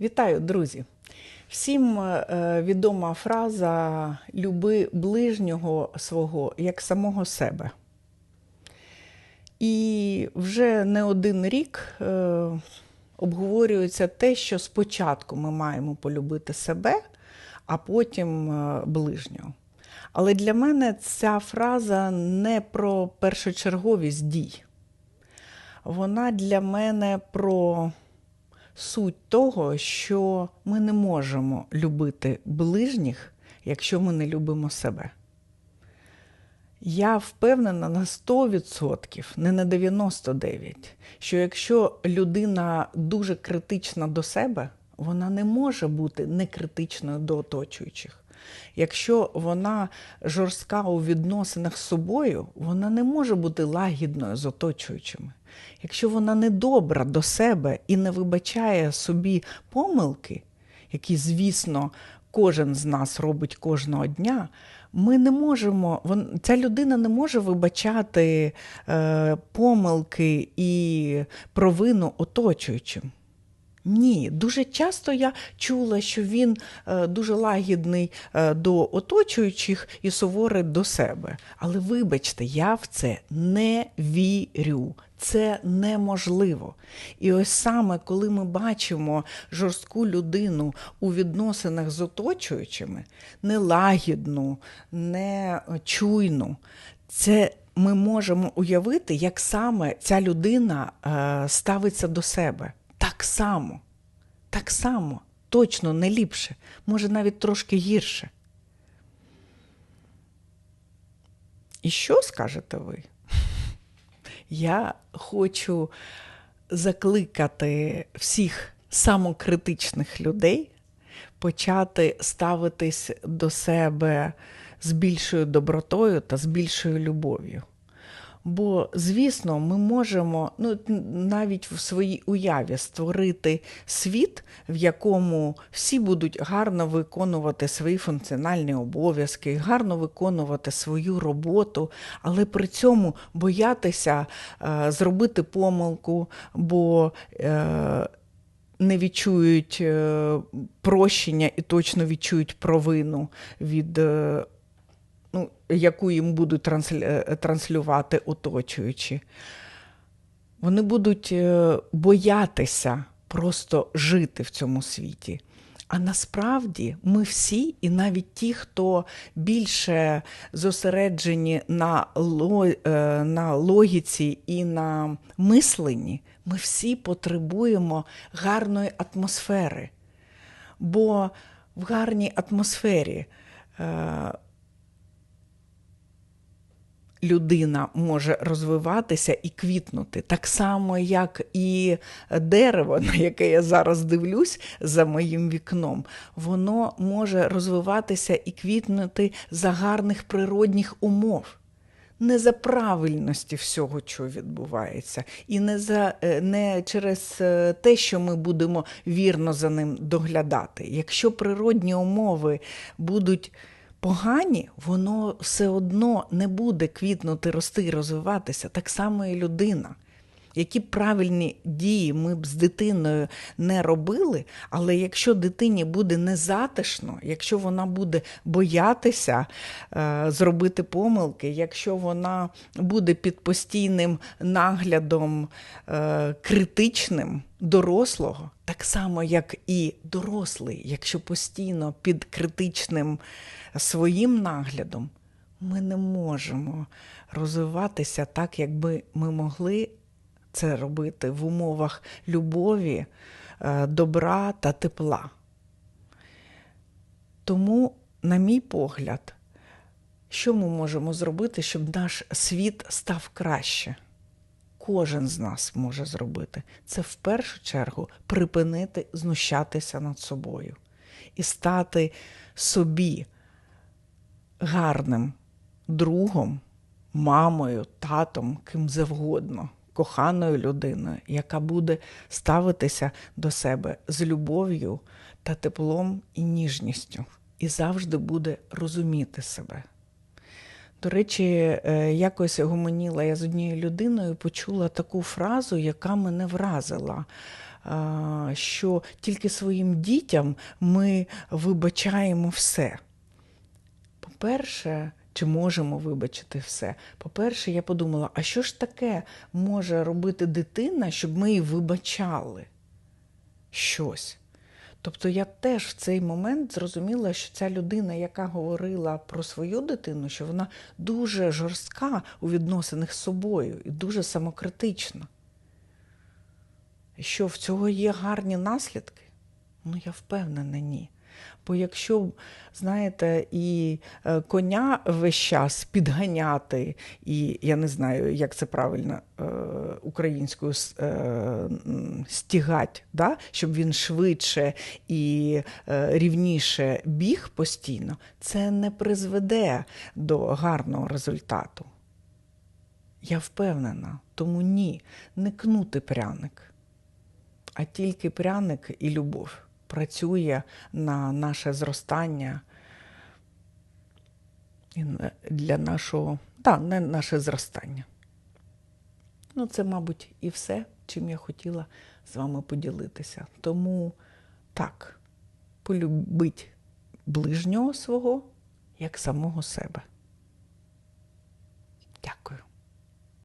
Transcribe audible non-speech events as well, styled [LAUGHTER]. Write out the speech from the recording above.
Вітаю, друзі! Всім е, відома фраза Люби ближнього свого як самого себе. І вже не один рік е, обговорюється те, що спочатку ми маємо полюбити себе, а потім е, ближнього. Але для мене ця фраза не про першочерговість дій. Вона для мене про суть того, що ми не можемо любити ближніх, якщо ми не любимо себе. Я впевнена на 100%, не на 99%, що якщо людина дуже критична до себе, вона не може бути некритичною до оточуючих. Якщо вона жорстка у відносинах з собою, вона не може бути лагідною з оточуючими. Якщо вона недобра до себе і не вибачає собі помилки, які, звісно, кожен з нас робить кожного дня, ми не можемо, ця людина не може вибачати е, помилки і провину оточуючим. Ні, дуже часто я чула, що він е, дуже лагідний е, до оточуючих і суворий до себе. Але вибачте, я в це не вірю. Це неможливо. І ось саме коли ми бачимо жорстку людину у відносинах з оточуючими, нелагідну, нечуйну, це ми можемо уявити, як саме ця людина е, ставиться до себе. Так само, так само, точно не ліпше, може навіть трошки гірше. І що скажете ви? Я хочу закликати всіх самокритичних людей почати ставитись до себе з більшою добротою та з більшою любов'ю. Бо, звісно, ми можемо ну, навіть в своїй уяві створити світ, в якому всі будуть гарно виконувати свої функціональні обов'язки, гарно виконувати свою роботу, але при цьому боятися е, зробити помилку, бо е, не відчують е, прощення і точно відчують провину від. Ну, яку їм будуть е, транслювати оточуючі. Вони будуть е, боятися просто жити в цьому світі. А насправді ми всі, і навіть ті, хто більше зосереджені на е, на логіці і на мисленні, ми всі потребуємо гарної атмосфери. Бо в гарній атмосфері людина може розвиватися і квітнути, так само, як і дерево, [LAUGHS] на яке я зараз дивлюсь за моїм вікном, воно може розвиватися і квітнути за гарних природних умов. Не за правильності всього, що відбувається, і не за е, не через е, те, що ми будемо вірно за ним доглядати. Якщо природні умови будуть погані, воно все одно не буде квітнути, рости розвиватися. Так само і людина. Які правильні дії ми б з дитиною не робили, але якщо дитині буде незатишно, якщо вона буде боятися е, зробити помилки, якщо вона буде під постійним наглядом е, критичним дорослого, так само, як і дорослий, якщо постійно під критичним своїм наглядом, ми не можемо розвиватися так, якби ми могли це робити в умовах любові, е, добра та тепла. Тому, на мій погляд, що ми можемо зробити, щоб наш світ став краще? Кожен з нас може зробити. Це в першу чергу припинити знущатися над собою і стати собі гарним другом, мамою, татом, ким завгодно, коханою людиною, яка буде ставитися до себе з любов'ю та теплом і ніжністю, і завжди буде розуміти себе. До речі, е, якось гомоніла я з однією людиною почула таку фразу, яка мене вразила. що тільки своїм дітям ми вибачаємо все. По-перше, чи можемо вибачити все? По-перше, я подумала, а що ж таке може робити дитина, щоб ми їй вибачали щось? Тобто я теж в цей момент зрозуміла, що ця людина, яка говорила про свою дитину, що вона дуже жорстка у відносинах з собою і дуже самокритична. І Що в цього є гарні наслідки? Ну, я впевнена, ні. Бо якщо, знаєте, і е, коня весь час підганяти, і я не знаю, як це правильно е, українською е, стігать, да? щоб він швидше і рівніше біг постійно, це не призведе до гарного результату. Я впевнена, тому ні, не кнути пряник, а тільки пряник і любов працює на наше зростання для нашого, так, на наше зростання. Ну, це, мабуть, і все, чим я хотіла з вами поділитися. Тому так, полюбіть ближнього свого як самого себе. Дякую.